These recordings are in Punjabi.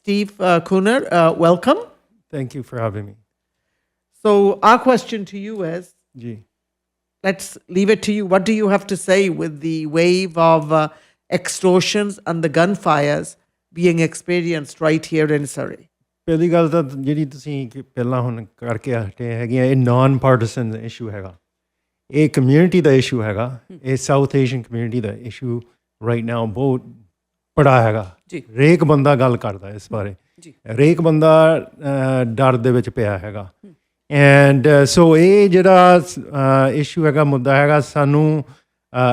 Steve uh, Kuhner, uh, welcome. Thank you for having me. So, our question to you is Ji. let's leave it to you. What do you have to say with the wave of uh, extortions and the gunfires being experienced right here in Surrey? ਪਹਿਲੀ ਗੱਲ ਤਾਂ ਜਿਹੜੀ ਤੁਸੀਂ ਕਿ ਪਹਿਲਾਂ ਹੁਣ ਕਰਕੇ ਹਟੇ ਹੈਗੀਆਂ ਇਹ ਨਾਨ ਪਾਰਟੀਸਨ ਇਸ਼ੂ ਹੈਗਾ ਇਹ ਕਮਿਊਨਿਟੀ ਦਾ ਇਸ਼ੂ ਹੈਗਾ ਇਹ ਸਾਊਥ ਏਸ਼ੀਅਨ ਕਮਿਊਨਿਟੀ ਦਾ ਇਸ਼ੂ ਰਾਈਟ ਨਾਓ ਬਹੁਤ ਬੜਾ ਹੈਗਾ। ਜੀ। ਹਰੇਕ ਬੰਦਾ ਗੱਲ ਕਰਦਾ ਇਸ ਬਾਰੇ। ਜੀ। ਹਰੇਕ ਬੰਦਾ ਡਰ ਦੇ ਵਿੱਚ ਪਿਆ ਹੈਗਾ। ਐਂਡ ਸੋ ਇਹ ਜਿਹੜਾ ਇਸ਼ੂ ਹੈਗਾ ਮੁੱਦਾ ਹੈਗਾ ਸਾਨੂੰ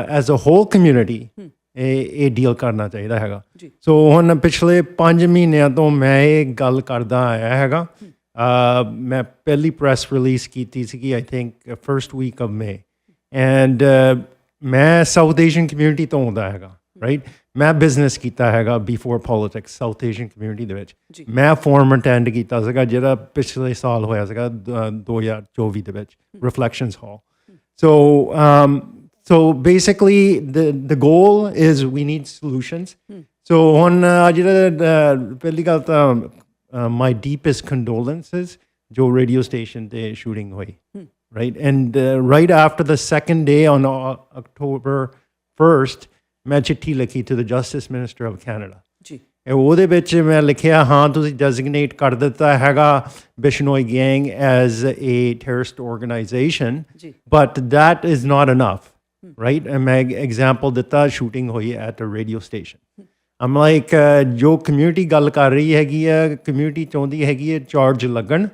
ਐਜ਼ ਅ ਹੋਲ ਕਮਿਊਨਿਟੀ ਇਹ ਇਹ ਡੀਲ ਕਰਨਾ ਚਾਹੀਦਾ ਹੈਗਾ। ਸੋ ਹੁਣ ਪਿਛਲੇ 5 ਮਹੀਨਿਆਂ ਤੋਂ ਮੈਂ ਇਹ ਗੱਲ ਕਰਦਾ ਆਇਆ ਹੈਗਾ। ਮੈਂ ਪਹਿਲੀ ਪ੍ਰੈਸ ਰਿਲੀਜ਼ ਕੀਤੀ ਸੀਗੀ I think first week of May and ਮੈਂ ਸਾਊਥ ਏਸ਼ੀਅਨ ਕਮਿਊਨਿਟੀ ਤੋਂ ਆਉਂਦਾ ਹੈਗਾ ਰਾਈਟ ਮੈਂ ਬਿਜ਼ਨਸ ਕੀਤਾ ਹੈਗਾ before politics South Asian community ਦੇ ਵਿੱਚ ਜੀ। ਮੈਂ ਫੋਰਮ ਅਟੈਂਡ ਕੀਤਾ ਸੀਗਾ ਜਿਹੜਾ ਪਿਛਲੇ ਸਾਲ ਹੋਇਆ ਸੀਗਾ ਦ- 2024 ਦੇ ਵਿੱਚ ਰਿਫਲੈਕਸ਼ਨਸ ਹਾਲ so um, so basically the the goal is we need solutions so on uh, ਜਿਹੜਾ uh, ਪਹਿਲੀ ਗੱਲ ਤਾਂ uh, my deepest condolences ਜੋ radio station ਤੇ shooting ਹੋਈ right and uh, right after the second day on uh, October 1st ਮੈਂ ਚਿੱਠੀ ਲਿਖੀ to the justice minister of Canada. ਜੀ। ਇਹ ਉਹਦੇ ਵਿੱਚ ਮੈਂ ਲਿਖਿਆ ਹਾਂ ਤੁਸੀਂ ਡੈਜ਼ਿਗਨੇਟ ਕਰ ਦਿੱਤਾ ਹੈਗਾ Bishnoi gang as a terrorist organization. But is not enough right? And ਮੈਂ ਐਗਜ਼ਾਮਪਲ ਦਿੱਤਾ ਸ਼ੂਟਿੰਗ ਹੋਈ at a radio station like uh, ਜੋ ਕਮਿਊਨਿਟੀ ਗੱਲ ਕਰ ਰਹੀ ਹੈਗੀ ਆ ਕਮਿਊਨਿਟੀ ਚਾਹੁੰਦੀ ਹੈਗੀ ਹੈ ਚਾਰਜ ਲੱਗਣ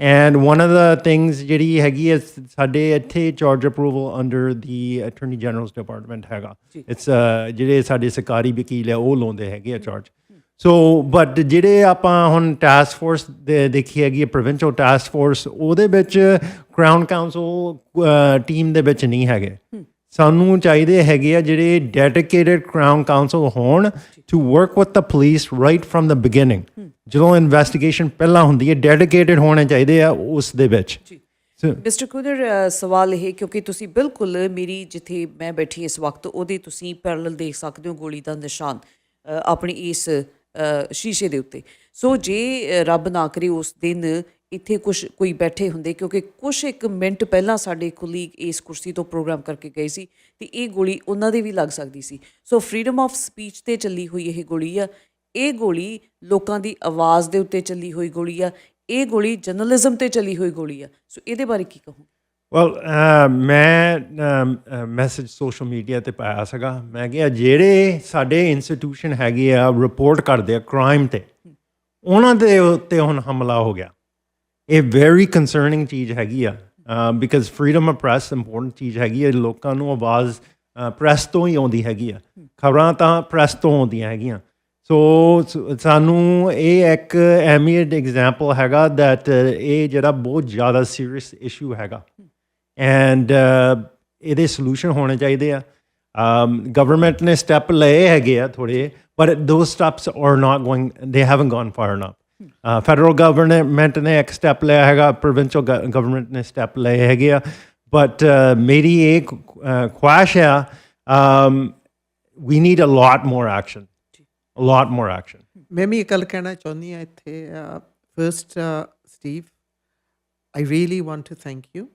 and one of the things ਜਿਹੜੀ ਹੈਗੀ ਹੈ ਸਾਡੇ ਇੱਥੇ charge approval under the attorney general's department ਹੈਗਾ। ਇਟਸ ਜਿਹੜੇ ਸਾਡੇ ਸਰਕਾਰੀ ਵਕੀਲ ਆ ਉਹ ਲਾਉਂਦੇ ਹੈਗੇ ਆ ਚਾਰਜ ਸੋ ਬਟ ਜਿਹੜੇ ਆਪਾਂ ਹੁਣ ਟਾਸਕ ਫੋਰਸ ਦੇਖੀ ਹੈਗੀ ਹੈ ਪ੍ਰੋਵਿੰਸ਼ਲ ਟਾਸਕ ਫੋਰਸ ਉਹਦੇ ਵਿੱਚ ਕਰਾਊਨ ਕਾਉਂਸਲ ਟੀਮ ਦੇ ਵਿੱਚ ਨਹੀਂ ਹੈਗੇ। ਸਾਨੂੰ ਚਾਹੀਦੇ ਹੈਗੇ ਆ ਜਿਹੜੇ ਡੈਡੀਕੇਟਿਡ ਕਰਾਊਨ ਕਾਉਂਸਲ ਹੋਣ to work with the police right from the beginning ਜਦੋਂ ਇਨਵੈਸਟੀਗੇਸ਼ਨ ਪਹਿਲਾਂ ਹੁੰਦੀ ਹੈ ਡੈਡੀਕੇਟਿਡ ਹੋਣੇ ਚਾਹੀਦੇ ਆ ਉਸ ਦੇ ਵਿੱਚ। ਮਿਸਟਰ ਕੁਦਰ ਸਵਾਲ ਇਹ ਕਿਉਂਕਿ ਤੁਸੀਂ ਬਿਲਕੁਲ ਮੇਰੀ ਜਿੱਥੇ ਮੈਂ ਬੈਠੀ ਇਸ ਵਕਤ ਉਹਦੇ ਤੁਸੀਂ ਪੈਰਲਲ ਦੇਖ ਸਕਦੇ ਹੋ ਗੋਲੀ ਦਾ ਨਿਸ਼ਾਨ ਆਪਣੀ ਇਸ ਸ਼ੀਸ਼ੇ ਦੇ ਉੱਤੇ। ਸੋ ਜੇ ਰੱਬ ਨਾ ਕਰੇ ਉਸ ਦਿਨ ਇੱਥੇ ਕੁਝ ਕੋਈ ਬੈਠੇ ਹੁੰਦੇ ਕਿਉਂਕਿ ਕੁਝ ਇੱਕ ਮਿੰਟ ਪਹਿਲਾਂ ਸਾਡੇ ਕੁਲੀਗ ਇਸ ਕੁਰਸੀ ਤੋਂ ਪ੍ਰੋਗਰਾਮ ਕਰਕੇ ਗਏ ਸੀ ਤੇ ਇਹ ਗੋਲੀ ਉਹਨਾਂ ਦੇ ਵੀ ਲੱਗ ਸਕਦੀ ਸੀ। ਸੋ ਫਰੀडम ਆਫ ਸਪੀਚ ਤੇ ਚੱਲੀ ਹੋਈ ਇਹ ਗੋਲੀ ਆ। ਇਹ ਗੋਲੀ ਲੋਕਾਂ ਦੀ ਆਵਾਜ਼ ਦੇ ਉੱਤੇ ਚੱਲੀ ਹੋਈ ਗੋਲੀ ਆ। ਇਹ ਗੋਲੀ ਜਰਨਲਿਜ਼ਮ ਤੇ ਚੱਲੀ ਹੋਈ ਗੋਲੀ ਆ। ਸੋ ਇਹਦੇ ਬਾਰੇ ਕੀ ਕਹੋ ਵੈਲ ਮੈਂ ਮੈਸੇਜ ਸੋਸ਼ਲ ਮੀਡੀਆ ਤੇ ਪਾਇਆ ਸੀਗਾ। ਮੈਂ ਕਿਹਾ ਜਿਹੜੇ ਸਾਡੇ ਇੰਸਟੀਟਿਊਸ਼ਨ ਹੈਗੇ ਆ ਰਿਪੋਰਟ ਕਰਦੇ ਆ ਕ੍ਰਾਈਮ ਤੇ ਉਹਨਾਂ ਦੇ ਉੱਤੇ ਹੁਣ ਹਮਲਾ ਹੋ ਗਿਆ। ਇਹ ਵੈਰੀ ਕਨਸਰਨਿੰਗ ਚੀਜ਼ ਹੈਗੀ ਆ because freedom of press important ਚੀਜ਼ ਹੈਗੀ ਆ, ਲੋਕਾਂ ਨੂੰ ਆਵਾਜ਼ ਪ੍ਰੈਸ ਤੋਂ ਹੀ ਆਉਂਦੀ ਹੈਗੀ ਆ। ਖਬਰਾਂ ਤਾਂ ਪ੍ਰੈਸ ਤੋਂ ਆਉਂਦੀਆਂ ਹੈਗੀਆਂ। ਸੋ, ਸਾਨੂੰ ਇਹ ਇੱਕ ਐਮੀਡ ਐਗਜ਼ਾਮਪਲ ਹੈਗਾ ਦੈਟ ਇਹ ਜਿਹੜਾ ਬਹੁਤ ਜ਼ਿਆਦਾ ਸੀਰੀਅਸ ਇਸ਼ੂ ਹੈਗਾ। ਐਂਡ ਇਹਦੇ ਸੋਲੂਸ਼ਨ ਹੋਣੇ ਚਾਹੀਦੇ ਆ। ਗਵਰਨਮੈਂਟ ਨੇ ਸਟੈਪ ਲਏ ਹੈਗੇ ਆ ਥੋੜੇ but those steps are not going they haven't gone far enough federal government ਨੇ ਇੱਕ ਸਟੈਪ ਲਿਆ ਹੈਗਾ ਪ੍ਰੋਵਿੰਸ਼ਲ ਗਵਰਨਮੈਂਟ ਨੇ ਸਟੈਪ ਲਏ ਹੈਗੇ ਆ ਬਟ ਮੇਰੀ ਇੱਕ ਖੁਆਇਸ਼ ਆ we need a lot more action a lot more action ਮੈਂ ਵੀ ਇਹ ਗੱਲ ਕਹਿਣਾ ਚਾਹੁੰਦੀ ਹਾਂ ਇੱਥੇ first Steve I really want to thank you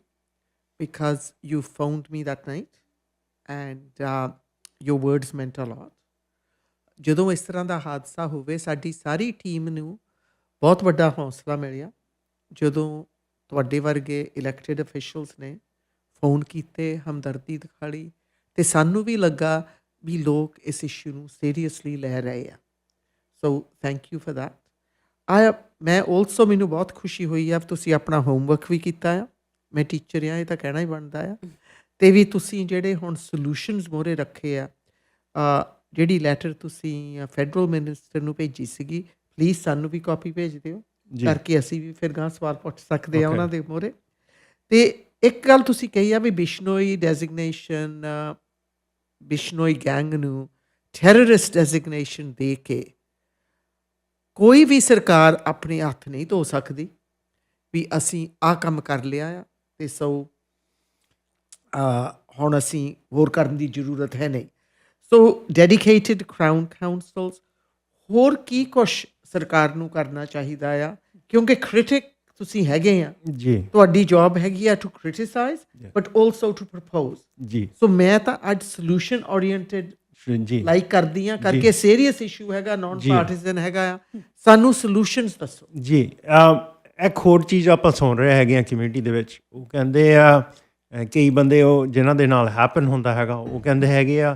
because you phoned me that night and uh, your words meant a lot. ਜਦੋਂ ਇਸ ਤਰ੍ਹਾਂ ਦਾ ਹਾਦਸਾ ਹੋਵੇ ਸਾਡੀ ਸਾਰੀ ਟੀਮ ਨੂੰ ਬਹੁਤ ਵੱਡਾ ਹੌਸਲਾ ਮਿਲਿਆ। ਜਦੋਂ ਤੁਹਾਡੇ ਵਰਗੇ ਇਲੈਕਟਿਡ ਅਫੀਸ਼ੀਅਲਸ ਨੇ ਫੋਨ ਕੀਤੇ, ਹਮਦਰਦੀ ਦਿਖਾਈ ਤੇ ਸਾਨੂੰ ਵੀ ਲੱਗਾ ਵੀ ਲੋਕ ਇਸ ਇਸ਼ੂ ਨੂੰ ਸੀਰੀਅਸਲੀ ਲੈ ਰਹੇ ਆ। So thank you for that. ਆ ਮੈਂ ਆਲਸੋ ਮੈਨੂੰ ਬਹੁਤ ਖੁਸ਼ੀ ਹੋਈ ਆ, ਤੁਸੀਂ ਆਪਣਾ ਹੋਮਵਰਕ ਵੀ ਕੀਤਾ ਆ। ਮੈਂ ਟੀਚਰ ਆ, ਇਹ ਤਾਂ ਕਹਿਣਾ ਹੀ ਬਣਦਾ ਆ। ਤੇ ਵੀ ਤੁਸੀਂ ਜਿਹੜੇ ਹੁਣ ਸੋਲੂਸ਼ਨਸ ਮੋਰੇ ਰੱਖੇ ਆ ਜਿਹੜੀ ਲੈਟਰ ਤੁਸੀਂ ਫੈਡਰਲ ਮਿਨਿਸਟਰ ਨੂੰ ਭੇਜੀ ਸੀਗੀ ਪਲੀਜ਼ ਸਾਨੂੰ ਵੀ ਕਾਪੀ ਭੇਜ ਦਿਓ। ਕਰਕੇ ਅਸੀਂ ਵੀ ਫਿਰ ਗਾਂ ਸਵਾਲ ਪੁੱਛ ਸਕਦੇ ਆ. ਉਹਨਾਂ ਦੇ ਮੋਰੇ ਤੇ ਇੱਕ ਗੱਲ ਤੁਸੀਂ ਕਹੀ ਆ ਵੀ ਬਿਸ਼ਨੋਈ ਡੈਜ਼ਿਗਨੇਸ਼ਨ ਬਿਸ਼ਨੋਈ ਗੈਂਗ ਨੂੰ ਟੈਰਰਿਸਟ ਡੈਜ਼ਿਗਨੇਸ਼ਨ ਦੇ ਕੇ ਕੋਈ ਵੀ ਸਰਕਾਰ ਆਪਣੇ ਹੱਥ ਨਹੀਂ ਧੋ ਸਕਦੀ ਵੀ ਅਸੀਂ ਆ ਕੰਮ ਕਰ ਲਿਆ ਆ ਤੇ ਸੋ ਹੁਣ ਅਸੀਂ ਹੋਰ ਕਰਨ ਦੀ ਜ਼ਰੂਰਤ ਹੈ ਨਹੀਂ ਸੋ ਡੈਡੀਕੇਟਿਡ ਕਰਾਊਨ ਕਾਉਂਸਲਸ ਹੋਰ ਕੀ ਕੁਛ ਸਰਕਾਰ ਨੂੰ ਕਰਨਾ ਚਾਹੀਦਾ ਆ। ਕਿਉਂਕਿ ਕ੍ਰਿਟਿਕ ਤੁਸੀਂ ਹੈਗੇ ਆ। ਜੀ। ਤੁਹਾਡੀ ਜੌਬ ਹੈਗੀ ਆ to criticize but also to propose ਜੀ। ਸੋ ਮੈਂ ਤਾਂ ਅੱਜ ਸੋਲੂਸ਼ਨ ਓਰੀਐਂਟਡ ਜੀ। ਲਾਈਕ ਕਰਦੀ ਆ ਕਰਕੇ ਸੀਰੀਅਸ ਇਸ਼ੂ ਹੈਗਾ ਨਾਨ ਪਾਰਟੀਜ਼ਨ ਹੈਗਾ ਆ। ਸਾਨੂੰ ਸੋਲੂਸ਼ਨਸ ਦੱਸੋ। ਜੀ। ਇੱਕ ਹੋਰ ਚੀਜ਼ ਆਪਾਂ ਸੁਣ ਰਹੇ ਹੈਗੇ ਆ ਕਮਿਊਨਿਟੀ ਦੇ ਵਿੱਚ। ਉਹ ਕਹਿੰਦੇ ਆ ਕਈ ਬੰਦੇ ਉਹ ਜਿਨ੍ਹਾਂ ਦੇ ਨਾਲ ਹੈਪਨ ਹੁੰਦਾ ਹੈਗਾ ਉਹ ਕਹਿੰਦੇ ਹੈਗੇ ਆ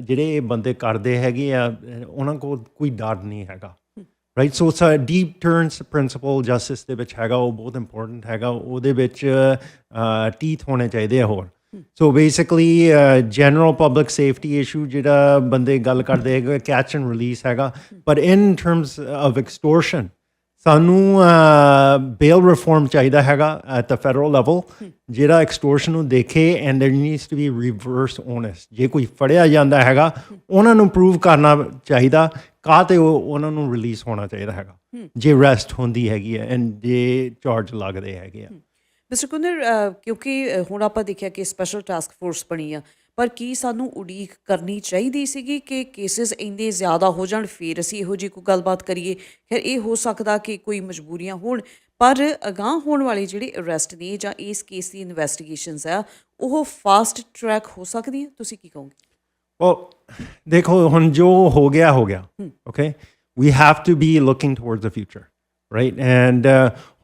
ਜਿਹੜੇ ਬੰਦੇ ਕਰਦੇ ਹੈਗੇ ਆ, ਉਹਨਾਂ ਕੋਲ ਕੋਈ ਡਰ ਨਹੀਂ ਹੈਗਾ। ਰਾਈਟ ਸੋ ਸਾ ਡੀਪ ਟਰਨਸ ਪ੍ਰਿੰਸੀਪਲ ਜਸਟਿਸ ਦੇ ਵਿੱਚ ਹੈਗਾ, ਉਹ ਬਹੁਤ ਇੰਪੋਰਟੈਂਟ ਹੈਗਾ, ਉਹਦੇ ਵਿੱਚ ਟੀਥ ਹੋਣੇ ਚਾਹੀਦੇ ਆ ਹੋਰ। So basically general public safety issue ਜਿਹੜਾ ਬੰਦੇ ਗੱਲ ਕਰਦੇ ਹੈਗੇ ਕੈਚ ਐਂਡ ਰਿਲੀਜ਼ ਹੈਗਾ। ਪਰ ਇਨ ਟਰਮਸ ਆਫ ਐਕਸਟੋਰਸ਼ਨ ਸਾਨੂੰ ਬੇਲ ਰਿਫਾਰਮ ਚਾਹੀਦਾ ਹੈਗਾ ਐਟ ਦ ਫੈਡਰਲ ਲੈਵਲ ਜਿਹੜਾ ਐਕਸਟੋਰਸ਼ਨ ਨੂੰ ਦੇਖੇ and there needs to be reverse honest ਜੇ ਕੋਈ ਫੜਿਆ ਜਾਂਦਾ ਹੈਗਾ ਉਹਨਾਂ ਨੂੰ ਪ੍ਰੂਵ ਕਰਨਾ ਚਾਹੀਦਾ ਕਾ ਤੇ ਉਹ ਉਹਨਾਂ ਨੂੰ ਰਿਲੀਜ਼ ਹੋਣਾ ਚਾਹੀਦਾ ਹੈਗਾ ਜੇ ਰੈਸਟ ਹੁੰਦੀ ਹੈਗੀ ਹੈ ਐਂਡ ਜੇ ਚਾਰਜ ਲੱਗਦੇ ਹੈਗੇ ਆ ਮਿਸਟਰ ਕੁੰਦਰ ਅ, ਕਿਉਂਕਿ ਅ, ਹੁਣ ਆਪਾਂ ਦੇਖਿਆ ਕਿ ਸਪੈਸ਼ਲ ਟਾਸਕ ਫੋਰਸ ਬਣੀ ਆ ਪਰ ਕੀ ਸਾਨੂੰ ਉਡੀਕ ਕਰਨੀ ਚਾਹੀਦੀ ਸੀਗੀ ਕਿ ਕੇਸਿਸ ਇੰਨੇ ਜ਼ਿਆਦਾ ਹੋ ਜਾਣ ਫਿਰ ਅਸੀਂ ਇਹੋ ਜਿਹੀ ਕੋਈ ਗੱਲਬਾਤ ਕਰੀਏ? ਖੈਰ ਇਹ ਹੋ ਸਕਦਾ ਕਿ ਕੋਈ ਮਜਬੂਰੀਆਂ ਹੋਣ ਪਰ ਅਗਾਂਹ ਹੋਣ ਵਾਲੇ ਜਿਹੜੇ ਅਰੈਸਟ ਨੇ ਜਾਂ ਇਸ ਕੇਸ ਦੀ ਇਨਵੈਸਟੀਗੇਸ਼ਨਸ ਆ ਉਹ ਫਾਸਟ ਟਰੈਕ ਹੋ ਸਕਦੀਆਂ? ਤੁਸੀਂ ਕੀ ਕਹੋਗੇ? Well ਦੇਖੋ ਹੁਣ ਜੋ ਹੋ ਗਿਆ ਹੋ ਗਿਆ। Okay we have to be looking towards the future right and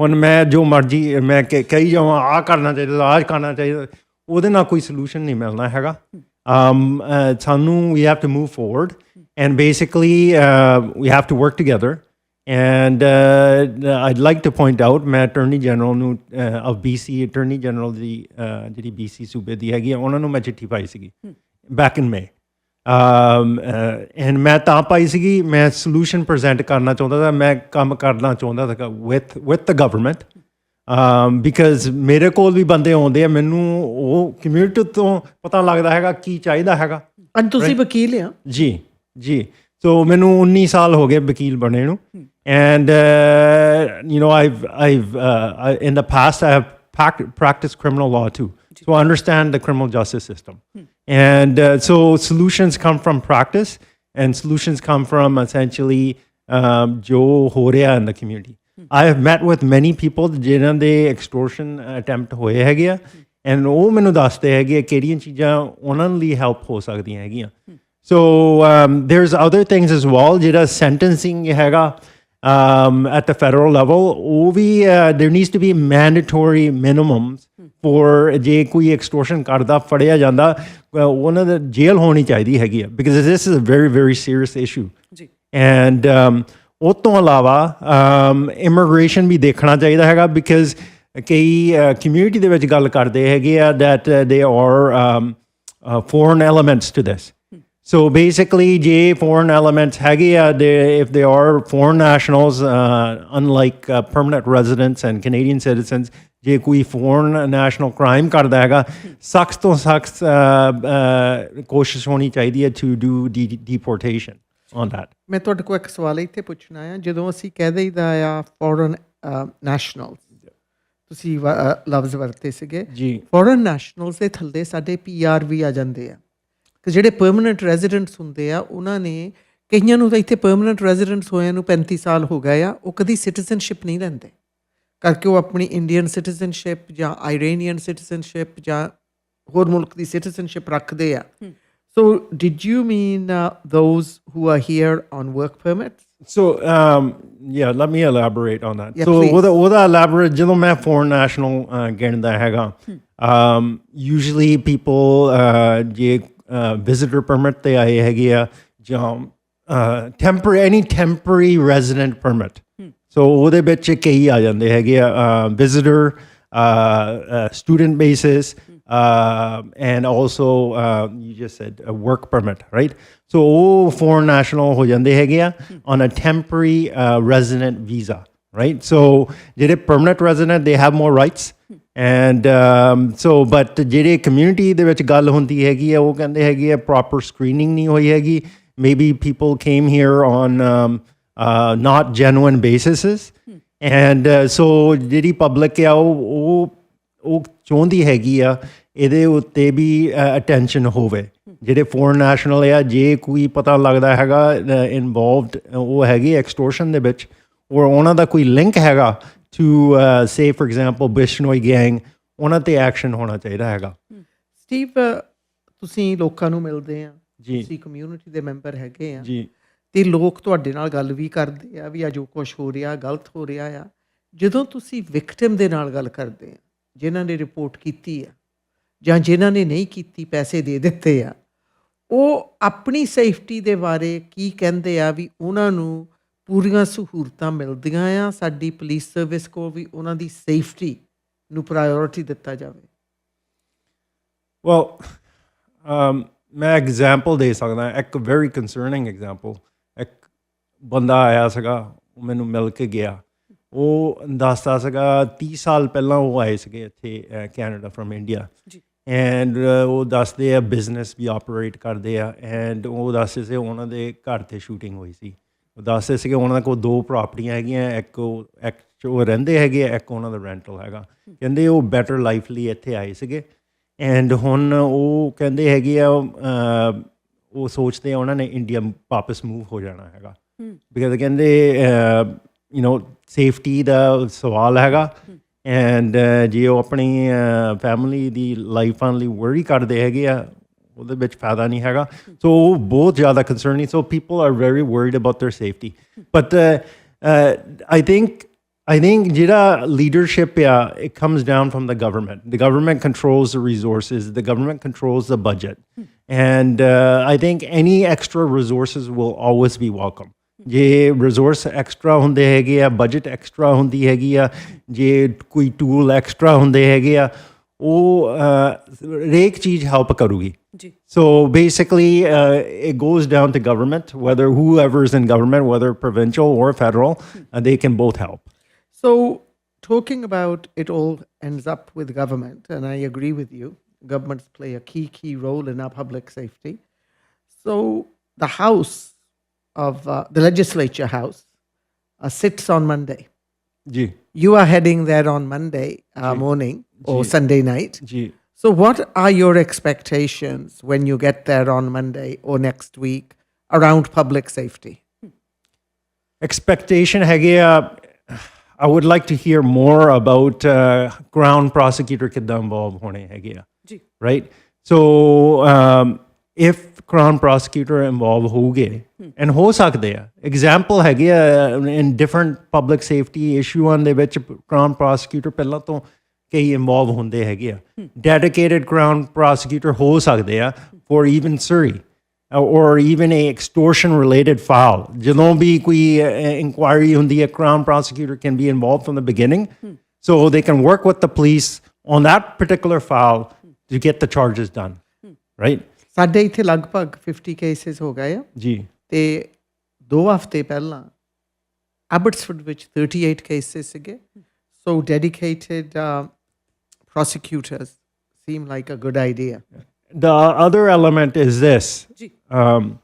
ਹੁਣ ਮੈਂ ਜੋ ਮਰਜ਼ੀ ਮੈਂ ਕ- ਕਹੀ ਜਾਵਾਂ ਆ ਕਰਨਾ ਚਾਹੀਦਾ ਆਹ ਕਰਨਾ ਚਾਹੀਦਾ ਉਹਦੇ ਨਾਲ ਕੋਈ ਸੋਲੂਸ਼ਨ ਨਹੀਂ ਮਿਲਣਾ ਹੈਗਾ um, uh, ਸਾਨੂੰ we have to move forward and basically uh, we have to work together and uh, I'd like to point out ਮੈਂ ਅਟਰਨੀ ਜਨਰਲ ਨੂੰ uh, of BC attorney general the uh, ਜਿਹੜੀ BC ਸੂਬੇ ਦੀ ਹੈਗੀ ਆ ਉਹਨਾਂ ਨੂੰ ਮੈਂ ਚਿੱਠੀ ਪਾਈ ਸੀਗੀ back in May um uh, and ਮੈਂ ਤਾਂ ਪਾਈ ਸੀਗੀ ਮੈਂ ਸੋਲੂਸ਼ਨ ਪ੍ਰੈਜ਼ੈਂਟ ਕਰਨਾ ਚਾਹੁੰਦਾ ਸੀ ਮੈਂ ਕੰਮ ਕਰਨਾ ਚਾਹੁੰਦਾ ਸੀ with with the government um because ਮੇਰੇ ਕੋਲ ਵੀ ਬੰਦੇ ਆਉਂਦੇ ਆ ਮੈਨੂੰ ਉਹ ਕਮਿਊਨਿਟੀ ਤੋਂ ਪਤਾ ਲੱਗਦਾ ਹੈਗਾ ਕੀ ਚਾਹੀਦਾ ਹੈਗਾ ਅੱਜ ਤੁਸੀਂ ਵਕੀਲ ਆ ਜੀ ਜੀ ਸੋ ਮੈਨੂੰ 19 ਸਾਲ ਹੋ ਗਏ ਵਕੀਲ ਬਣੇ ਨੂੰ and you know I've I've in the past I have practiced criminal law too so i understand the criminal justice system and uh, so solutions come from practice and solutions come from essentially um, ਜੋ ਹੋ ਰਿਹਾ in the community I have met with many people ਜਿਨ੍ਹਾਂ ਦੇ extortion attempt ਹੋਏ ਹੈਗੇ ਆ ਐਂਡ ਉਹ ਮੈਨੂੰ ਦੱਸਦੇ ਹੈਗੇ ਕਿਹੜੀਆਂ ਚੀਜ਼ਾਂ ਉਹਨਾਂ ਲਈ ਹੈਲਪ ਹੋ ਸਕਦੀਆਂ ਹੈਗੀਆਂ ਸੋ there's other things as well ਜਿਹੜਾ sentencing ਹੈਗਾ um, at the federal level we uh, there needs to be mandatory minimums for ਜੇ ਕੋਈ extortion ਕਰਦਾ ਫੜਿਆ ਜਾਂਦਾ uh, ਉਹਨਾਂ ਦਾ ਜੇਲ੍ਹ ਹੋਣੀ ਚਾਹੀਦੀ ਹੈਗੀ ਆ because this is a very very serious issue ਜੀ ਐਂਡ ਉਹ ਤੋਂ ਇਲਾਵਾ ਇਮੀਗ੍ਰੇਸ਼ਨ ਵੀ ਦੇਖਣਾ ਚਾਹੀਦਾ ਹੈਗਾ ਬਿਕਾਜ਼ ਕਈ ਕਮਿਊਨਿਟੀ ਦੇ ਵਿੱਚ ਗੱਲ ਕਰਦੇ ਹੈਗੇ ਆ that uh, they are um, uh, foreign elements to this so basically ਜੇ foreign elements ਹੈਗੇ ਆ they, if they are foreign nationals uh, unlike uh, permanent residents and Canadian citizens ਜੇ ਕੋਈ foreign national crime ਕਰਦਾ ਹੈਗਾ ਸਖਤ ਤੋਂ ਸਖਤ ਕੋਸ਼ਿਸ਼ ਹੋਣੀ ਚਾਹੀਦੀ ਹੈ to do de- on that. ਮੈਂ ਤੁਹਾਡੇ ਕੋਲ ਇੱਕ ਸਵਾਲ ਇੱਥੇ ਪੁੱਛਣਾ ਆ ਜਦੋਂ ਅਸੀਂ ਕਹਿ ਦਈਦਾ ਆ ਫੋਰਨ ਨੈਸ਼ਨਲਸ ਤੁਸੀਂ ਲਫ਼ਜ਼ ਵਰਤੇ ਸੀਗੇ। ਜੀ। ਫੋਰਨ ਨੈਸ਼ਨਲਸ ਦੇ ਥੱਲੇ ਸਾਡੇ ਪੀਆਰ ਵੀ ਆ ਜਾਂਦੇ ਆ। ਕਿ ਜਿਹੜੇ ਪਰਮਨੈਂਟ ਰੈਜ਼ੀਡੈਂਟਸ ਹੁੰਦੇ ਆ ਉਹਨਾਂ ਨੇ ਕਈਆਂ ਨੂੰ ਤਾਂ ਇੱਥੇ ਪਰਮਨੈਂਟ ਰੈਜ਼ੀਡੈਂਟਸ ਹੋਇਆਂ ਨੂੰ 35 ਸਾਲ ਹੋ ਗਏ ਆ ਉਹ ਕਦੀ ਸਿਟੀਜ਼ਨਸ਼ਿਪ ਨਹੀਂ ਲੈਂਦੇ। ਕਰਕੇ ਉਹ ਆਪਣੀ ਇੰਡੀਅਨ ਸਿਟੀਜ਼ਨਸ਼ਿਪ ਜਾਂ ਆਇਰੇਨੀਅਨ ਸਿਟੀਜ਼ਨਸ਼ਿਪ ਜਾਂ ਹੋਰ ਮੁਲਕ ਦੀ ਸਿਟੀਜ਼ਨਸ਼ਿਪ ਰੱਖਦੇ ਆ। So did you mean those who are here on work permits So um, yeah, let me elaborate on that. Yeah, so please. ਉਹਦਾ ਉਹਦਾ elaborate ਜਦੋਂ ਮੈਂ foreign national uh, ਗਿਣਦਾ ਹੈਗਾ um, usually people uh, ਜੇ uh, visitor permit ਤੇ ਆਏ ਹੈਗੇ ਆ ਜਾਂ uh, temporary any temporary resident permit so ਉਹਦੇ ਵਿੱਚ ਕਈ ਆ ਜਾਂਦੇ ਹੈਗੇ ਆ uh, visitor uh, uh, student basis uh, and also uh, you just said a work permit, right? So all foreign national ਹੋ ਜਾਂਦੇ ਹੈਗੇ ਆ on a temporary uh, resident visa, right? So ਜਿਹੜੇ permanent resident they have more rights and um, so but ਜਿਹੜੇ community ਦੇ ਵਿੱਚ ਗੱਲ ਹੁੰਦੀ ਹੈਗੀ ਆ ਉਹ ਕਹਿੰਦੇ ਹੈਗੇ ਆ proper screening ਨਹੀਂ ਹੋਈ ਹੈਗੀ maybe people came here on um, uh, not genuine bases and uh, so ਜਿਹੜੀ public ਆ ਉਹ ਉਹ ਉਹ ਚਾਹੁੰਦੀ ਹੈਗੀ ਆ ਇਹਦੇ ਉੱਤੇ ਵੀ ਅਟੈਂਸ਼ਨ ਹੋਵੇ। ਜਿਹੜੇ ਫੋਰਨ ਨੈਸ਼ਨਲ ਆ ਜੇ ਕੋਈ ਪਤਾ ਲੱਗਦਾ ਹੈਗਾ ਇਨਵੋਲਵਡ ਉਹ ਹੈਗੀ ਐਕਸਟੋਰਸ਼ਨ ਦੇ ਵਿੱਚ ਔਰ ਉਹਨਾਂ ਦਾ ਕੋਈ ਲਿੰਕ ਹੈਗਾ to say for example Bishnoi gang ਉਹਨਾਂ ਤੇ ਐਕਸ਼ਨ ਹੋਣਾ ਚਾਹੀਦਾ ਹੈਗਾ। ਸਟੀਵ ਤੁਸੀਂ ਲੋਕਾਂ ਨੂੰ ਮਿਲਦੇ ਆ। ਤੁਸੀਂ ਕਮਿਊਨਿਟੀ ਦੇ ਮੈਂਬਰ ਹੈਗੇ ਆ। ਜੀ। ਤੇ ਲੋਕ ਤੁਹਾਡੇ ਨਾਲ ਗੱਲ ਵੀ ਕਰਦੇ ਆ ਵੀ ਆ ਜੋ ਕੁਝ ਹੋ ਰਿਹਾ ਗਲਤ ਹੋ ਰਿਹਾ ਆ। ਜਦੋਂ ਤੁਸੀਂ ਵਿਕਟਿਮ ਦੇ ਨਾਲ ਗੱਲ ਕਰਦੇ ਆ ਜਿਨ੍ਹਾਂ ਨੇ ਰਿਪੋਰਟ ਕੀਤੀ ਆ ਜਾਂ ਜਿਨ੍ਹਾਂ ਨੇ ਨਹੀਂ ਕੀਤੀ, ਪੈਸੇ ਦੇ ਦਿੱਤੇ ਆ, ਉਹ ਆਪਣੀ ਸੇਫਟੀ ਦੇ ਬਾਰੇ ਕੀ ਕਹਿੰਦੇ ਆ ਵੀ ਉਹਨਾਂ ਨੂੰ ਪੂਰੀਆਂ ਸਹੂਲਤਾਂ ਮਿਲਦੀਆਂ ਆ, ਸਾਡੀ ਪੁਲਿਸ ਸਰਵਿਸ ਕੋ ਵੀ ਉਹਨਾਂ ਦੀ ਸੇਫਟੀ ਨੂੰ ਪ੍ਰਾਇੋਰਟੀ ਦਿੱਤਾ ਜਾਵੇ? ਵੈਲ um ਮੈਂ ਐਗਜ਼ਾਮਪਲ ਦੇ ਸਕਦਾ, ਇੱਕ ਵੈਰੀ ਕੰਸਰਨਿੰਗ ਐਗਜ਼ਾਮਪਲ ਇੱਕ ਬੰਦਾ ਆਇਆ ਸੀਗਾ, ਉਹ ਮੈਨੂੰ ਮਿਲ ਕੇ ਗਿਆ। ਉਹ ਦੱਸਦਾ ਸੀਗਾ 30 ਸਾਲ ਪਹਿਲਾਂ ਉਹ ਆਏ ਸੀਗੇ ਇੱਥੇ ਕੈਨੇਡਾ ਫਰਮ ਇੰਡੀਆ ਜੀ। ਐਂਡ ਉਹ ਦੱਸਦੇ ਆ ਬਿਜ਼ਨਸ ਵੀ ਆਪਰੇਟ ਕਰਦੇ ਆ ਐਂਡ ਉਹ ਦੱਸਦੇ ਸੀ ਉਹਨਾਂ ਦੇ ਘਰ ਤੇ ਸ਼ੂਟਿੰਗ ਹੋਈ ਸੀ। ਉਹ ਦੱਸਦੇ ਸੀਗੇ ਉਹਨਾਂ ਕੋਲ ਦੋ ਪ੍ਰਾਪਰਟੀਆਂ ਹੈਗੀਆਂ ਇੱਕ ਉਹ ਇੱਕ ਉਹ ਰਹਿੰਦੇ ਹੈਗੇ ਇੱਕ ਉਹਨਾਂ ਦਾ ਰੈਂਟਲ ਹੈਗਾ। ਕਹਿੰਦੇ ਉਹ ਬੈਟਰ ਲਾਈਫ ਲਈ ਇੱਥੇ ਆਏ ਸੀਗੇ। ਐਂਡ ਹੁਣ ਉਹ ਕਹਿੰਦੇ ਹੈਗੇ ਆ ਉਹ ਸੋਚਦੇ ਆ ਉਹਨਾਂ ਨੇ ਇੰਡੀਆ ਵਾਪਸ ਮੂਵ ਹੋ ਜਾਣਾ ਹੈਗਾ। ਬਿਕਾਜ਼ ਕਹਿੰਦੇ ਯੂ نو ਸੇਫਟੀ ਦਾ ਸਵਾਲ ਹੈਗਾ ਐਂਡ ਜੇ ਉਹ ਆਪਣੀ ਫੈਮਿਲੀ ਦੀ ਲਾਈਫਾਂ ਲਈ ਵਰੀ ਕਰਦੇ ਹੈਗੇ ਆ ਉਹਦੇ ਵਿੱਚ ਫਾਇਦਾ ਨਹੀਂ ਹੈਗਾ ਸੋ ਉਹ ਬਹੁਤ ਜ਼ਿਆਦਾ concerning so people are very worried about their safety but I think I think ਜਿਹੜਾ leadership yeah, it comes down from the government. The government controls the resources. The government controls the budget, and uh, I think any extra resources will always be welcome. ਜੇ ਰਿਸੋਰਸ ਐਕਸਟਰਾ ਹੁੰਦੇ ਹੈਗੇ ਆ ਬਜਟ ਐਕਸਟਰਾ ਹੁੰਦੀ ਹੈਗੀ ਆ ਜੇ ਕੋਈ ਟੂਲ ਐਕਸਟਰਾ ਹੁੰਦੇ ਹੈਗੇ ਆ ਉਹ ਅਹ, ਹਰੇਕ ਚੀਜ਼ ਹੈਲਪ ਕਰੂਗੀ ਜੀ So basically, uh, it goes down to government, whether whoever's in government, whether provincial or federal, uh, they can both help. So, talking about it all ends up with government, and I agree with you. Governments play a key, key role in our public safety. So, the House of uh, the Legislature House uh, sits on Monday. Ji, You are heading there on Monday uh, morning or Ji. Sunday night. ji. So, what are your expectations when you get there on Monday or next week around public safety? Expectation ਹੈਗੇ ਆ I would like to hear more about uh, ground prosecutor ਕਿੱਦਾਂ involved ਹੋਣੇ ਹੈਗੇ ਆ ਜੀ right? So um, if crown prosecutor involved ਹੋਗੇ and ਹੋ ਸਕਦੇ ਆ example ਹੈਗੇ ਆ in different public safety issueਾਂ ਦੇ ਵਿੱਚ crown prosecutor ਪਹਿਲਾਂ ਤੋਂ ਕਈ involve ਹੁੰਦੇ ਹੈਗੇ ਆ dedicated crown prosecutor ਹੋ ਸਕਦੇ ਆ for even Surrey or even a extortion related file ਜਦੋਂ ਵੀ ਕੋਈ inquiry ਹੁੰਦੀ ਹੈ crown prosecutor can be involved from the beginning so they can work with the police on that particular file to get the charges done right ਸਾਡੇ ਇੱਥੇ ਲਗਭਗ 50 ਕੇਸਿਸ ਹੋ ਗਏ ਆ ਜੀ ਤੇ ਦੋ ਹਫ਼ਤੇ ਪਹਿਲਾਂ ਅਬਟਸਫੋਰਡ ਵਿੱਚ 38 ਕੇਸਿਸ ਸੀਗੇ so dedicated prosecutors seem like a good idea the other element is this ਜੀ Um,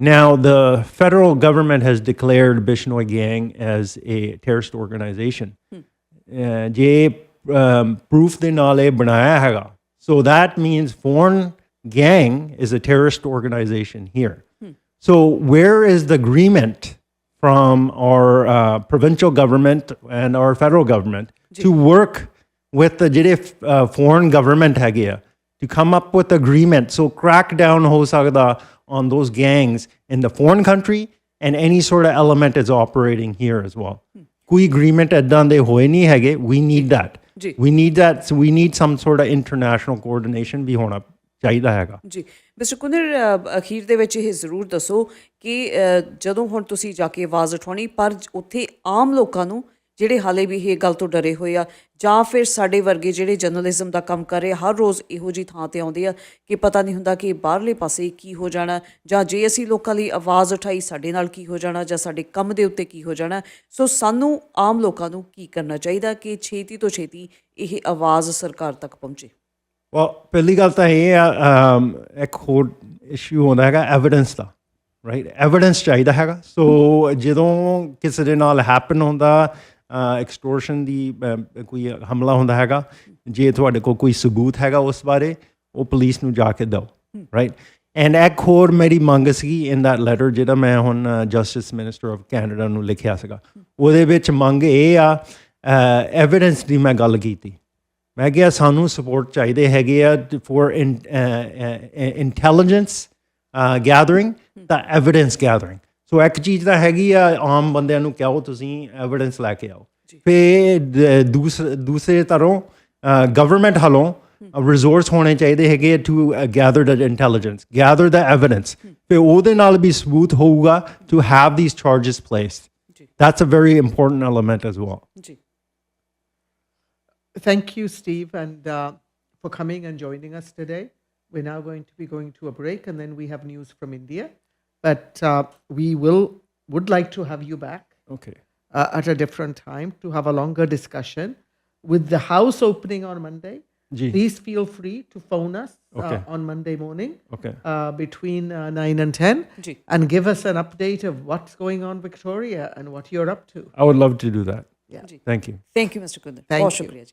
now, the federal government has declared Bishnoi Gang as a terrorist organization. Uh, ਜੇ um, proof ਦੇ ਨਾਲ ਇਹ ਬਣਾਇਆ ਹੈਗਾ so that means foreign gang is a terrorist organization here so where is the agreement from our uh, provincial government and our federal government to work with the ਜਿਹੜੇ uh, foreign government ਹੈਗੇ ਆ to come up with agreement so crackdown ਹੋ ਸਕਦਾ on those gangs in the foreign country and any sort of element is operating here as well ਕੋਈ agreement ਇਦਾਂ ਦੇ ਹੋਏ ਨਹੀਂ ਹੈਗੇ we need that ਜੀ। we need that so we need some sort of international coordination ਵੀ ਹੋਣਾ ਚਾਹੀਦਾ ਹੈਗਾ। ਜੀ, ਮਿਸਟਰ ਕੁਨਰ ਅਖੀਰ ਦੇ ਵਿੱਚ ਇਹ ਜ਼ਰੂਰ ਦੱਸੋ ਕਿ ਜਦੋਂ ਹੁਣ ਤੁਸੀਂ ਜਾ ਕੇ ਆਵਾਜ਼ ਉਠਾਉਣੀ, ਪਰ ਉੱਥੇ ਆਮ ਲੋਕਾਂ ਨੂੰ ਜਿਹੜੇ ਹਾਲੇ ਵੀ ਇਹ ਗੱਲ ਤੋਂ ਡਰੇ ਹੋਏ ਆ, ਜਾਂ ਫਿਰ ਸਾਡੇ ਵਰਗੇ ਜਿਹੜੇ ਜਰਨਲਿਜ਼ਮ ਦਾ ਕੰਮ ਕਰ ਰਹੇ ਹਰ ਰੋਜ਼ ਇਹੋ ਜੀ ਥਾਂ ਤੇ ਆਉਂਦੇ ਆ ਕਿ ਪਤਾ ਨਹੀਂ ਹੁੰਦਾ ਕਿ ਬਾਹਰਲੇ ਪਾਸੇ ਕੀ ਹੋ ਜਾਣਾ, ਜਾਂ ਜੇ ਅਸੀਂ ਲੋਕਾਂ ਲਈ ਆਵਾਜ਼ ਉਠਾਈ, ਸਾਡੇ ਨਾਲ ਕੀ ਹੋ ਜਾਣਾ, ਜਾਂ ਸਾਡੇ ਕੰਮ ਦੇ ਉੱਤੇ ਕੀ ਹੋ ਜਾਣਾ, ਸੋ ਸਾਨੂੰ ਆਮ ਲੋਕਾਂ ਨੂੰ ਕੀ ਕਰਨਾ ਚਾਹੀਦਾ ਕਿ ਛੇਤੀ ਤੋਂ ਛੇਤੀ ਇਹ ਆਵਾਜ਼ ਸਰਕਾਰ ਤੱਕ ਪਹੁੰਚੇ। Well, ਪਹਿਲੀ ਗੱਲ ਤਾਂ ਇਹ ਆ ਇੱਕ ਹੋਰ ਇਸ਼ੂ ਹੁੰਦਾ ਹੈਗਾ ਐਵੀਡੈਂਸ ਦਾ ਰਾਈਟ ਐਵੀਡੈਂਸ ਚਾਹੀਦਾ ਹੈਗਾ। ਸੋ ਜਦੋਂ ਕਿਸੇ ਦੇ ਨਾਲ ਹੈਪਨ ਹੁੰਦਾ ਐਕਸਟੋਰਸ਼ਨ ਦੀ ਕੋਈ ਹਮਲਾ ਹੁੰਦਾ ਹੈਗਾ, ਜੇ ਤੁਹਾਡੇ ਕੋਲ ਕੋਈ ਸਬੂਤ ਹੈਗਾ ਉਸ ਬਾਰੇ, ਉਹ ਪੁਲਿਸ ਨੂੰ ਜਾ ਕੇ ਦਿਓ ਰਾਈਟ ਐਂਡ ਇੱਕ ਹੋਰ ਮੇਰੀ ਮੰਗ ਸੀਗੀ ਇਨ that ਲੈਟਰ ਜਿਹੜਾ ਮੈਂ ਹੁਣ ਜਸਟਿਸ ਮਿਨਿਸਟਰ ਆਫ ਕੈਨੇਡਾ ਨੂੰ ਲਿਖਿਆ ਸੀਗਾ। ਉਹਦੇ ਵਿੱਚ ਮੰਗ ਇਹ ਆ ਐਵੀਡੈਂਸ ਦੀ ਮੈਂ ਗੱਲ ਕੀਤੀ। ਮੈਂ ਕਿਹਾ ਸਾਨੂੰ ਸਪੋਰਟ ਚਾਹੀਦੇ ਹੈਗੇ ਆ ਫੋਰ ਇੰਟੈਲੀਜੈਂਸ ਗੈਦਰਿੰਗ ਦਾ ਐਵੀਡੈਂਸ ਗੈਦਰਿੰਗ ਸੋ ਇੱਕ ਚੀਜ਼ ਤਾਂ ਹੈਗੀ ਆ ਆਮ ਬੰਦਿਆਂ ਨੂੰ ਕਹੋ ਤੁਸੀਂ ਐਵੀਡੈਂਸ ਲੈ ਕੇ ਆਓ। ਫੇ ਦੂਸਰੇ ਤਰ੍ਹਾਂ ਗਵਰਨਮੈਂਟ ਹਲੋਂ ਰਿਸੋਰਸ ਹੋਣੇ ਚਾਹੀਦੇ ਹੈਗੇ to gather the intelligence gather the evidence ਫੇ ਉਹਦੇ ਨਾਲ ਵੀ ਸਬੂਤ ਹੋਊਗਾ to have these charges placed that's a very important element as well ਜੀ। Thank you, Steve, and uh, for coming and joining us today. We're now going to be going to a break, and then we have news from India. But uh, we will would like to have you back okay uh, at a different time to have a longer discussion with the house opening on Monday. Ji. Please feel free to phone us Okay. uh, on Monday morning okay uh, between uh, 9 and 10 Ji. and give us an update of what's going on Victoria and what you're up to. i would love to do that Yeah. ਜੀ thank you thank you mister Kundan Thank ਬਹੁਤ you. ਸ਼ੁਕਰੀਆ ਜੀ